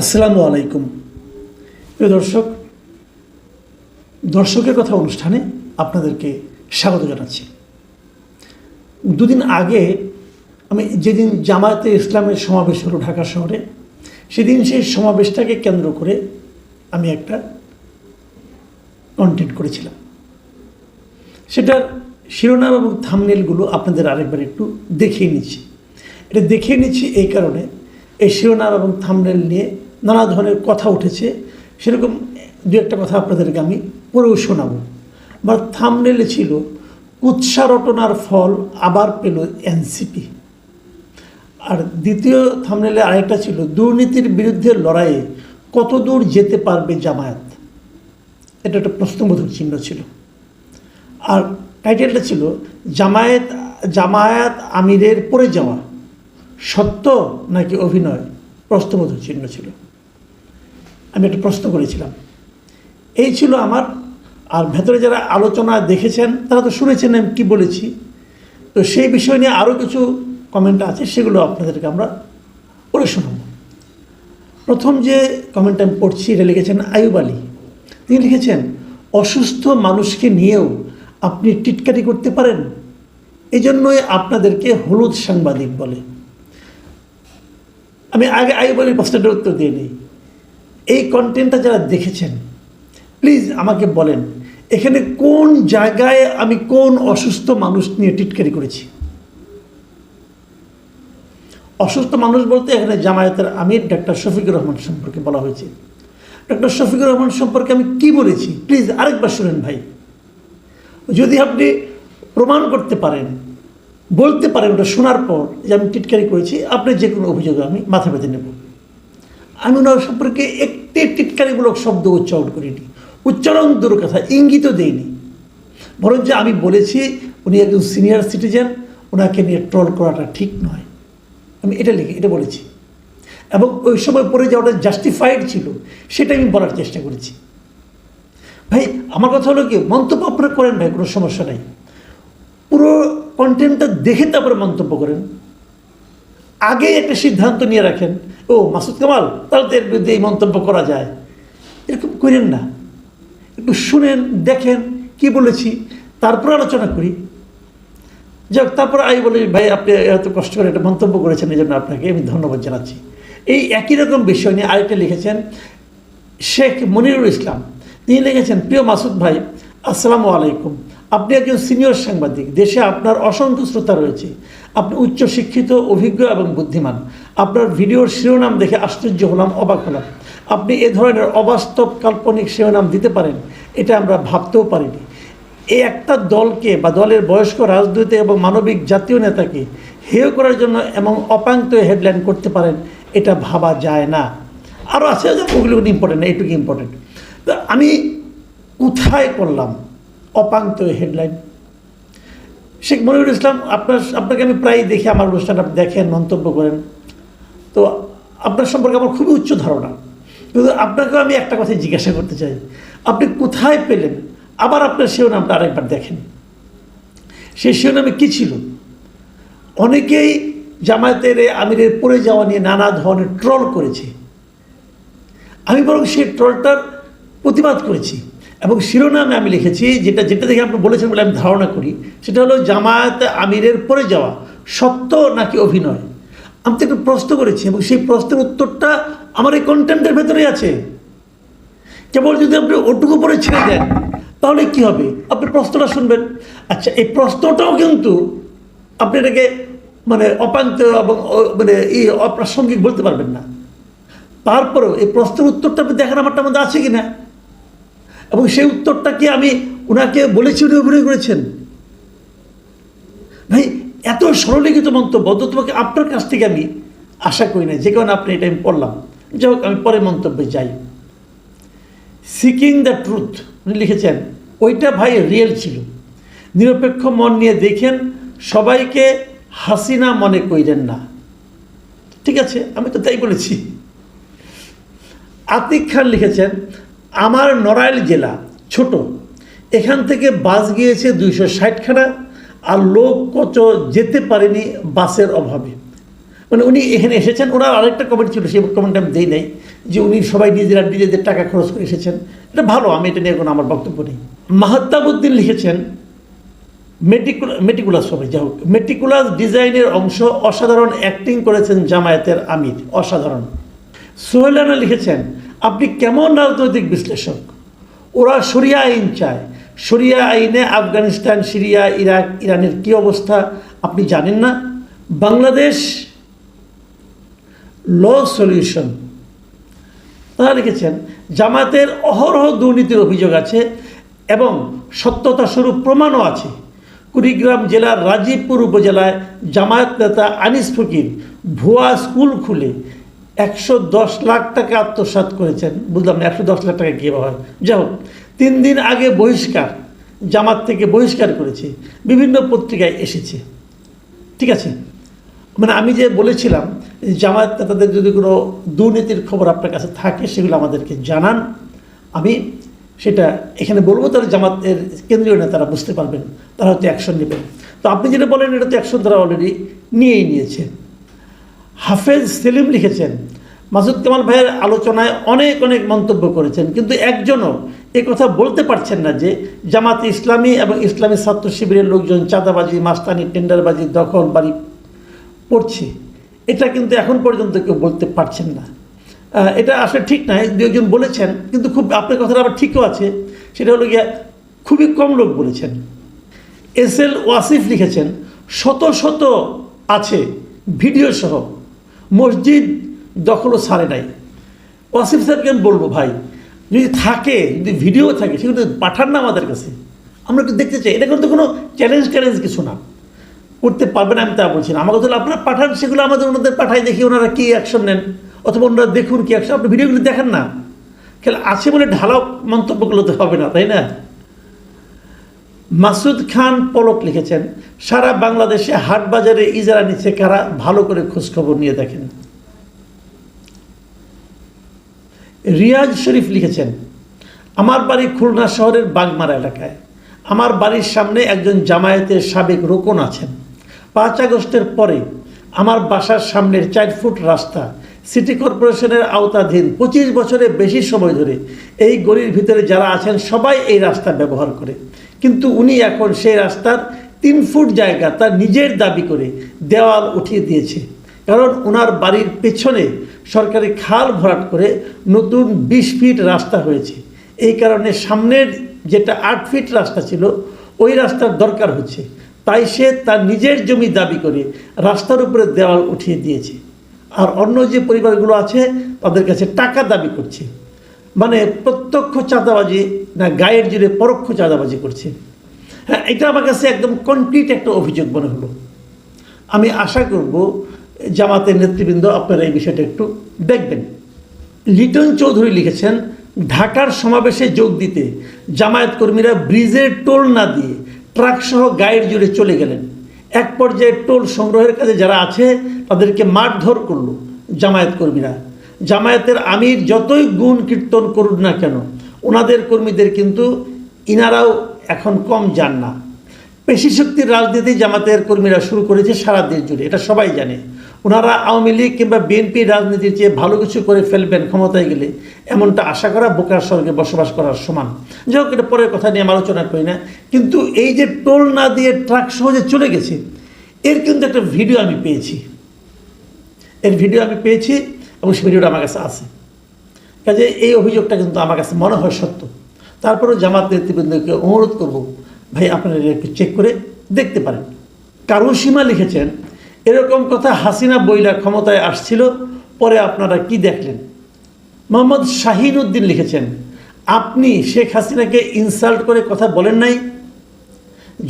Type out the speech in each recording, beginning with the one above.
আসসালামু আলাইকুম। প্রিয় দর্শক, দর্শকের কথা অনুষ্ঠানে আপনাদেরকে স্বাগত জানাচ্ছি। দুদিন আগে আমি যেদিন জামায়াতে ইসলামের সমাবেশ হলো ঢাকা শহরে, সেদিন সেই সমাবেশটাকে কেন্দ্র করে আমি একটা কন্টেন্ট করেছিলাম। সেটার শিরোনাম এবং থামনেলগুলো আপনাদের আরেকবার একটু দেখিয়ে নিচ্ছি। এটা দেখিয়ে নিচ্ছি এই কারণে, এই শিরোনাম এবং থামনেল নিয়ে নানা ধরনের কথা উঠেছে। সেরকম দু একটা কথা আপনাদেরকে আমি পড়েও শোনাবো। বা থামনেলে ছিল, কুৎসা রটনার ফল আবার পেল এনসিপি। আর দ্বিতীয় থামনেলে আরেকটা ছিল, দুর্নীতির বিরুদ্ধে লড়াইয়ে কত দূর যেতে পারবে জামায়াত? এটা একটা প্রশ্নবোধক চিহ্ন ছিল। আর টাইটেলটা ছিল, জামায়াত জামায়াত আমিরের পড়ে যাওয়া। সত্য নাকি অভিনয়? প্রশ্নবোধক চিহ্ন ছিল। আমি একটা প্রশ্ন করেছিলাম। এই ছিল আমার, আর ভেতরে যারা আলোচনা দেখেছেন, তারা তো শুনেছেন আমি কী বলেছি। তো সেই বিষয় নিয়ে আরও কিছু কমেন্ট আছে, সেগুলো আপনাদেরকে আমরা পড়ে শোনাব। প্রথম যে কমেন্ট আমি পড়ছি, এটা লিখেছেন আয়ুব আলী। তিনি লিখেছেন, অসুস্থ মানুষকে নিয়েও আপনি টিটকারি করতে পারেন? এই জন্যই আপনাদেরকে হলুদ সাংবাদিক বলে। আমি আগে আয়ুব আলীর প্রশ্নটার উত্তর দিয়ে নিই। এই কন্টেন্টটা যারা দেখেছেন প্লিজ আমাকে বলেন, এখানে কোন জায়গায় আমি কোন অসুস্থ মানুষ নিয়ে টিটকারি করেছি? অসুস্থ মানুষ বলতে এখানে জামায়াতের আমির ডাক্তার শফিকুর রহমান সম্পর্কে বলা হয়েছে। ডক্টর শফিকুর রহমান সম্পর্কে আমি কি বলেছি? প্লিজ আরেকবার শুনেন ভাই। যদি আপনি প্রমাণ করতে পারেন, বলতে পারেন ওটা শোনার পর যে আমি টিটকারি করেছি আপনার যে কোনো অভিযোগ আমি মাথা পেতে নেব। আমি ওনার সম্পর্কে একটি টিটকারিমূলক শব্দ উচ্চারণ করিনি। উচ্চারণ দূর কথা, ইঙ্গিতও দেইনি। বরঞ্চ আমি বলেছি, উনি একজন সিনিয়র সিটিজেন, ওনাকে নিয়ে ট্রল করাটা ঠিক নয়। আমি এটা লিখে, এটা বলেছি। এবং ওই সময় পরে যে যাওয়াটা জাস্টিফাইড ছিল সেটা আমি বলার চেষ্টা করেছি। ভাই, আমার কথা হলো কি, মন্তব্য আপনারা করেন ভাই, কোনো সমস্যা নাই। পুরো কন্টেন্টটা দেখে তারপরে মন্তব্য করেন। আগে একটা সিদ্ধান্ত নিয়ে রাখেন, ও, মাসুদ কামাল তাহলে তো এর বিরুদ্ধে এই মন্তব্য করা যায়। এরকম করেন না। একটু শুনেন, দেখেন কি বলেছি, তারপর আলোচনা করি। যাক, তারপর আই বলি, ভাই, আপনি এত কষ্ট করে একটা মন্তব্য করেছেন, এই জন্য আপনাকে আমি ধন্যবাদ জানাচ্ছি। এই একই রকম বিষয় নিয়ে আরেকটা লিখেছেন শেখ মনিরুল ইসলাম। তিনি লিখেছেন, প্রিয় মাসুদ ভাই, আসসালামু আলাইকুম। আপনি একজন সিনিয়র সাংবাদিক। দেশে আপনার অসংখ্য শ্রোতা রয়েছে। আপনি উচ্চ শিক্ষিত অভিজ্ঞ এবং বুদ্ধিমান। আপনার ভিডিওর শিরোনাম দেখে আশ্চর্য হলাম, অবাক হলাম। আপনি এ ধরনের অবাস্তব কাল্পনিক শিরোনাম দিতে পারেন, এটা আমরা ভাবতেও পারিনি। এই একটা দলকে বা দলের বয়স্ক রাজনৈতিক এবং মানবিক জাতীয় নেতাকে হেয় করার জন্য এবং অপাঙ্ক্ত হেডলাইন করতে পারেন, এটা ভাবা যায় না। আরও আছে ওগুলো ইম্পর্টেন্ট এইটুকু ইম্পর্টেন্ট তো আমি কোথায় করলাম অপাঙ্ক্ত হেডলাইন? শেখ মনিরুল ইসলাম, আপনার আপনাকে আমি প্রায় দেখি, আমার অনুষ্ঠান আপনি দেখেন, মন্তব্য করেন। তো আপনার সম্পর্কে আমার খুবই উচ্চ ধারণা। কিন্তু আপনাকেও আমি একটা কথা জিজ্ঞাসা করতে চাই। আপনি কোথায় পেলেন? আবার আপনার শিরোনামটা আরেকবার দেখেন। সেই শিরোনামে কী ছিল? অনেকেই জামায়াতের আমিরের পড়ে যাওয়া নিয়ে নানা ধরনের ট্রল করেছে। আমি বরং সেই ট্রলটার প্রতিবাদ করেছি। এবং শিরোনামে আমি লিখেছি যেটা যেটা দেখে আপনি বলেছেন বলে আমি ধারণা করি, সেটা হলো জামায়াত আমিরের পরে যাওয়া সত্য নাকি অভিনয়? আমি তো একটু প্রশ্ন করেছি এবং সেই প্রশ্নের উত্তরটা আমার এই কন্টেন্টের ভেতরেই আছে। কেবল যদি আপনি ওটুকু পরে ছেড়ে দেন, তাহলে কি হবে? আপনি প্রশ্নটা শুনবেন। আচ্ছা এই প্রশ্নটাও কিন্তু আপনি এটাকে মানে অপান্ত এবং মানে এই অপ্রাসঙ্গিক বলতে পারবেন না। তারপরেও এই প্রশ্নের উত্তরটা আপনি দেখেন আমারটা মধ্যে আছে কি না এবং সেই উত্তরটা কি আমি ওনাকে বলেছি উনি অভিনয় করেছেন? ভাই, এত সরলীকৃত মন্তব্য তো তোমাকে আপনার কাছ থেকে আমি আশা করি না যে কারণে আপনি এটা আমি পড়লাম। যাই আমি পরে মন্তব্যে যাই। সিকিং দ্য ট্রুথ, উনি লিখেছেন, ওইটা ভাই রিয়েল ছিল। নিরপেক্ষ মন নিয়ে দেখেন, সবাইকে হাসিনা মনে কইরেন না। ঠিক আছে, আমি তো তাই বলেছি। আতিক খান লিখেছেন আমার নড়াইল জেলা ছোট। এখান থেকে বাস গিয়েছে দুইশো ষাটখানা আর লোক কত যেতে পারেনি বাসের অভাবে। মানে উনি এখানে এসেছেন, ওনার আরেকটা কমেন্ট ছিল, সেই কমেন্ট আমি দিই নাই, যে উনি সবাই নিজেরা নিজেদের টাকা খরচ করে এসেছেন। এটা ভালো, আমি এটা নিয়ে কোনো আমার বক্তব্য নেই। মাহাত্তাবুদ্দিন লিখেছেন, মেটিকুলা, মেটিকুলাস হবে, যাই হোক। মেটিকুলাস ডিজাইনের অংশ অসাধারণ অ্যাক্টিং করেছেন জামায়াতের আমির, অসাধারণ। সোহেলানা লিখেছেন আপনি কেমন রাজনৈতিক বিশ্লেষক? ওরা শরিয়া আইন চায়। শরিয়া আইনে আফগানিস্তান, সিরিয়া, ইরাক, ইরানের কী অবস্থা আপনি জানেন না? Bangladesh law solution. তারা লিখেছেন, জামাতের অহরহ দুর্নীতির অভিযোগ আছে এবং সত্যতা স্বরূপ প্রমাণও আছে। কুড়িগ্রাম জেলার রাজীবপুর উপজেলায় জামায়াত নেতা আনিস ফকির ভুয়া স্কুল খুলে একশো দশ লাখ টাকা আত্মসাৎ করেছেন। বুঝলাম না, একশো দশ লাখ টাকা কীভাবে হয় যাই হোক, তিন দিন আগে বহিষ্কার, জামাত থেকে বহিষ্কার করেছে, বিভিন্ন পত্রিকায় এসেছে। ঠিক আছে? মানে আমি যে বলেছিলাম জামায়াত নেতাদের যদি কোনো দুর্নীতির খবর আপনার কাছে থাকে, সেগুলো আমাদেরকে জানান। আমি সেটা এখানে বলব, তাহলে জামাতের কেন্দ্রীয় নেতারা বুঝতে পারবেন, তারা হয়তো অ্যাকশন নেবেন। তো আপনি যেটা বলেন, এটা তো অ্যাকশন তারা অলরেডি নিয়েই নিয়েছে। হাফেজ সেলিম লিখেছেন, মাসুদ কামাল ভাইয়ের আলোচনায় অনেক অনেক মন্তব্য করেছেন, কিন্তু একজনও কথা বলতে পারছেন না যে জামাত ইসলামী এবং ইসলামী ছাত্র শিবিরের লোকজন চাঁদাবাজি, মাস্তানি, টেন্ডারবাজি, দখল, বাড়ি পড়ছে এটা কিন্তু এখন পর্যন্ত কেউ বলতে পারছেন না। এটা আসলে ঠিক নয় দু একজন বলেছেন, কিন্তু খুব আপনার কথাটা আবার ঠিকও আছে, সেটা হলো গিয়া খুবই কম লোক বলেছেন। এস এল ওয়াসিফ লিখেছেন, শত শত আছে, ভিডিও সহ মসজিদ দখলও ছাড়ে নাই। ওয়াসিফ স্যারকে আমি বলব, ভাই, যদি থাকে, যদি ভিডিও থাকে সেগুলো পাঠান না আমাদের কাছে। আমরা একটু দেখতে চাই। এটা কিন্তু কোনো চ্যালেঞ্জ ট্যালেঞ্জ কিছু না। করতে পারবেন আমি তা বলছি না। আমার কথা আপনারা পাঠান, সেগুলো আমাদের ওনাদের পাঠাই দেখি ওনারা কী অ্যাকশন নেন। অথবা ওনারা দেখুন কী অ্যাকশন আপনি ভিডিওগুলো দেখেন না। খেলে আছে বলে ঢালাও মন্তব্যগুলো তো হবে না, তাই না? মাসুদ খান পলক লিখেছেন, সারা বাংলাদেশে হাট বাজারে ইজারা নিচ্ছে কারা, ভালো করে খোঁজখবর নিয়ে দেখেন। রিয়াজ শরীফ লিখেছেন, আমার বাড়ি খুলনা শহরের বাগমারা এলাকায়। আমার বাড়ির সামনে একজন জামায়াতের সাবেক রোকন আছেন। পাঁচ আগস্টের পরে আমার বাসার সামনের চার ফুট রাস্তা সিটি কর্পোরেশনের আওতাধীন পঁচিশ বছরের বেশি সময় ধরে এই গলির ভিতরে যারা আছেন সবাই এই রাস্তা ব্যবহার করে। কিন্তু উনি এখন সেই রাস্তার তিন ফুট জায়গা তার নিজের দাবি করে দেওয়াল উঠিয়ে দিয়েছে। কারণ ওনার বাড়ির পেছনে সরকারি খাল ভরাট করে নতুন বিশ ফিট রাস্তা হয়েছে। এই কারণে সামনের যেটা আট ফিট রাস্তা ছিল, ওই রাস্তার দরকার হচ্ছে। তাই সে তার নিজের জমি দাবি করে রাস্তার উপরে দেওয়াল উঠিয়ে দিয়েছে। আর অন্য যে পরিবারগুলো আছে, তাদের কাছে টাকা দাবি করছে। মানে প্রত্যক্ষ চাঁদাবাজি না গায়ের জুড়ে পরোক্ষ চাঁদাবাজি করছে। হ্যাঁ এটা আমার কাছে একদম কমপ্লিট একটা অভিযোগ মনে হলো। আমি আশা করব জামাতের নেতৃবৃন্দ আপনারা এই বিষয়টা একটু দেখবেন। লিটন চৌধুরী লিখেছেন, ঢাকার সমাবেশে যোগ দিতে জামায়াত কর্মীরা ব্রিজের টোল না দিয়ে ট্রাক সহ গায়ের জুড়ে চলে গেলেন। এক পর্যায়ে টোল সংগ্রহের কাজে যারা আছে তাদেরকে মারধর করল জামায়াত কর্মীরা। জামায়াতের আমির যতই গুণ কীর্তন করুন না কেন ওনাদের কর্মীদের কিন্তু ইনারাও এখন কম যান না। পেশি শক্তির রাজনীতি জামাতের কর্মীরা শুরু করেছে সারা দেশ জুড়ে, এটা সবাই জানে। ওনারা আওয়ামী লীগ কিংবা বিএনপি রাজনীতির চেয়ে ভালো কিছু করে ফেলবেন ক্ষমতায় গেলে, এমনটা আশা করা বোকার স্বর্গে বসবাস করার সমান। যাই হোক, এটা পরের কথা নিয়ে আমি আলোচনা করি না, কিন্তু এই যে টোল না দিয়ে ট্রাক সহজে চলে গেছে, এর কিন্তু একটা ভিডিও আমি পেয়েছি। এর ভিডিও আমি পেয়েছি এবং সেই ভিডিওটা আমার কাছে আছে। কাজে এই অভিযোগটা কিন্তু আমার কাছে মনে হয় সত্য। তারপরেও জামাত নেতৃবৃন্দকে অনুরোধ করব, ভাই আপনারা একটু চেক করে দেখতে পারেন। কারুসীমা লিখেছেন, এরকম কথা হাসিনা বইলা ক্ষমতায় আসছিল, পরে আপনারা কি দেখলেন? মোহাম্মদ শাহিন উদ্দিন লিখেছেন, আপনি শেখ হাসিনাকে ইনসাল্ট করে কথা বলেন নাই?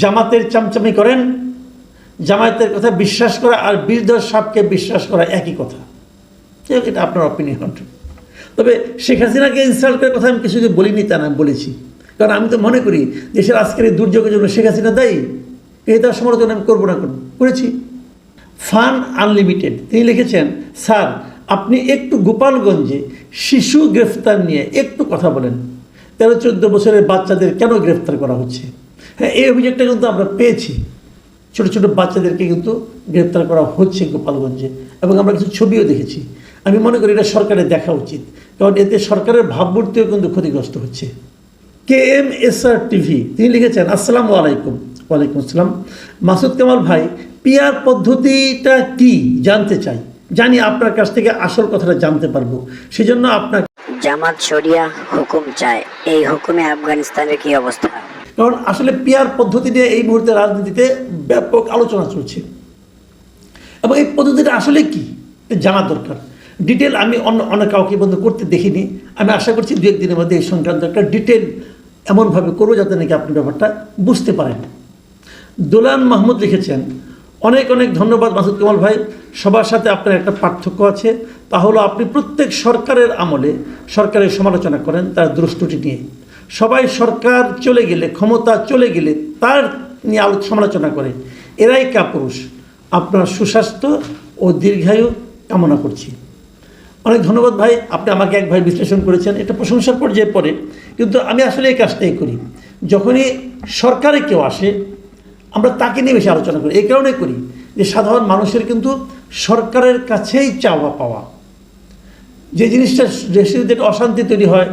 জামাতের চামচামি করেন? জামায়াতের কথা বিশ্বাস করা আর বীরধর সাপকে বিশ্বাস করা একই কথা। হোক, এটা আপনার অপিনিয়ন তবে শেখ হাসিনাকে ইনসাল্ট করে কথা আমি কিছু বলিনি তা না বলেছি। কারণ আমি তো মনে করি দেশের আজকের এই দুর্যোগের জন্য শেখ হাসিনা দায়ী। এই তার সমালোচনা আমি করব না করব করেছি। ফান আনলিমিটেড তিনি লিখেছেন স্যার আপনি একটু গোপালগঞ্জে শিশু গ্রেফতার নিয়ে একটু কথা বলেন। তেরো চোদ্দ বছরের বাচ্চাদের কেন গ্রেফতার করা হচ্ছে? হ্যাঁ এই অভিযোগটা কিন্তু আমরা পেয়েছি। ছোট ছোট বাচ্চাদেরকে কিন্তু গ্রেপ্তার করা হচ্ছে গোপালগঞ্জে। এবং আমরা কিছু ছবিও দেখেছি। আমি মনে করি এটা সরকারের দেখা উচিত। কারণ এতে সরকারের ভাবমূর্তিও কিন্তু ক্ষতিগ্রস্ত হচ্ছে। K M S R TV তিনি লিখেছেন আসসালামু আলাইকুম। ওয়ালাইকুম আসসালাম। মাসুদ কামাল ভাই পিয়ার পদ্ধতিটা কি? জানতে চাই। জানি আপনার কাছ থেকে আসল কথাটা জানতে পারব। সেজন্য আপনার জামাত শরিয়া হুকুম চায়। এই হুকুমে আফগানিস্তানের কি অবস্থা? কারণ আসলে পিয়ার পদ্ধতি নিয়ে এই মুহূর্তে রাজনীতিতে ব্যাপক আলোচনা চলছে। এবং এই পদ্ধতিটা আসলে কি? জানা দরকার। ডিটেল আমি অন্য অনেক কাউকে বন্ধু করতে দেখিনি। আমি আশা করছি দু একদিনের মধ্যে এই সংক্রান্ত একটা ডিটেল এমনভাবে করব যাতে নাকি আপনি ব্যাপারটা বুঝতে পারেন। দোলান মাহমুদ লিখেছেন, অনেক অনেক ধন্যবাদ মাসুদ কামাল ভাই। সবার সাথে আপনার একটা পার্থক্য আছে। তা হলো আপনি প্রত্যেক সরকারের আমলে সরকারের সমালোচনা করেন তার দ্রষ্টটি নিয়ে। সবাই সরকার চলে গেলে, ক্ষমতা চলে গেলে তার নিয়ে আলো, সমালোচনা করে। এরাই কাপুরুষ। আপনার সুস্বাস্থ্য ও দীর্ঘায়ু কামনা করছি। অনেক ধন্যবাদ ভাই, আপনি আমাকে এক ভাই বিশ্লেষণ করেছেন, এটা প্রশংসার পর্যায়ে পড়ে, কিন্তু আমি আসলে এই কাজটাই করি। যখনই সরকারে কেউ আসে, আমরা তাকে নিয়ে বেশি আলোচনা করি। এই কারণে করি যে সাধারণ মানুষের কিন্তু সরকারের কাছেই চাওয়া পাওয়া। যে জিনিসটা যদি অশান্তি তৈরি হয়,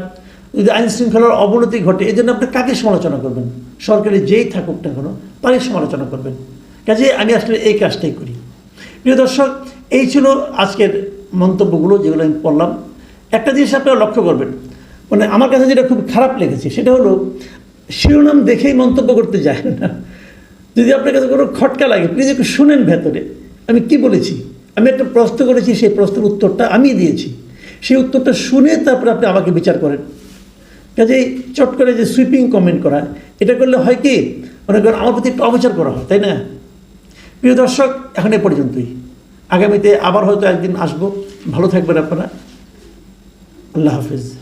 যদি আইন শৃঙ্খলার অবনতি ঘটে, এই জন্য আপনি কাকে সমালোচনা করবেন? সরকারি যেই থাকুক না কেন, তারই সমালোচনা করবেন। কাজে আমি আসলে এই কাজটাই করি। প্রিয় দর্শক, এই ছিল আজকের মন্তব্যগুলো যেগুলো আমি পড়লাম, একটা জিনিস আপনারা লক্ষ্য করবেন। মানে আমার কাছে যেটা খুব খারাপ লেগেছে, সেটা হলো শিরোনাম দেখেই মন্তব্য করতে যায় না। যদি আপনার কাছে কোনো খটকা লাগে প্লিজ একটু শুনেন ভেতরে, আমি কি বলেছি? আমি একটা প্রশ্ন করেছি, সেই প্রশ্নের উত্তরটা আমি দিয়েছি। সেই উত্তরটা শুনে তারপরে আপনি আমাকে বিচার করেন। কাজেই চট করে যে সুইপিং কমেন্ট করা, এটা করলে হয় কি? মনে করেন আমার প্রতি একটু অবিচার করা হয়, তাই না? প্রিয় দর্শক, এখন এ পর্যন্তই। আগামীতে আবার হয়তো একদিন আসব। ভালো থাকবেন আপনারা। আল্লাহ হাফিজ।